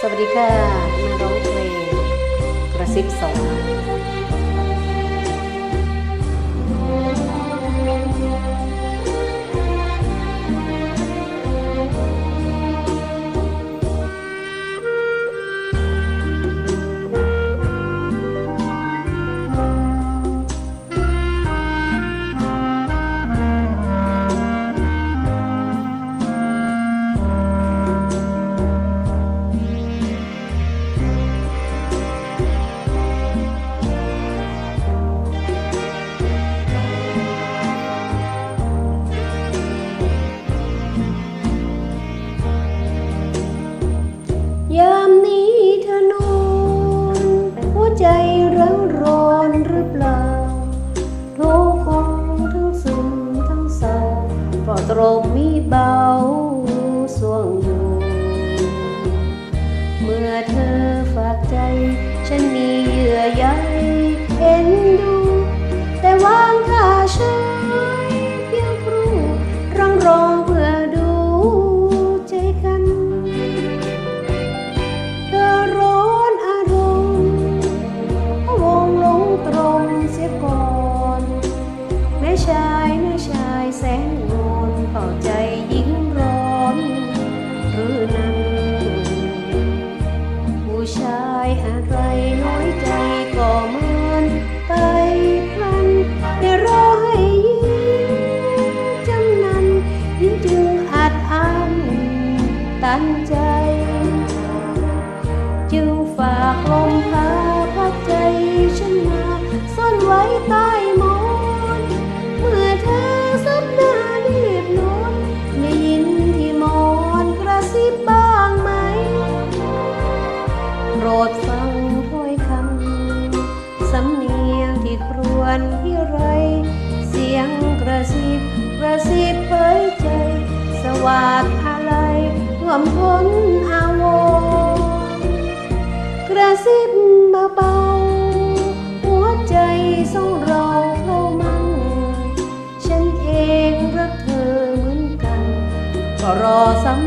สวัสดีค่ะ มาร้องเพลงกระซิบสอง รมมีเบาสวงอยู่ เมื่อเธอฝากใจ ฉันมีายอะไรน้อยใจก็เมือนไปพลันได้รอให้ยิ้มจำนันยิ้มจึงอาจอันตันใจ วญที่ไร เสียงกระซิบกระซิบเผยใจ สวาดอะไรร่วมพ้นอาวรกระซิบเบาๆหัวใจสองเราเข้ามันฉันเองรักเธอเหมือนกัน ก็รอสัม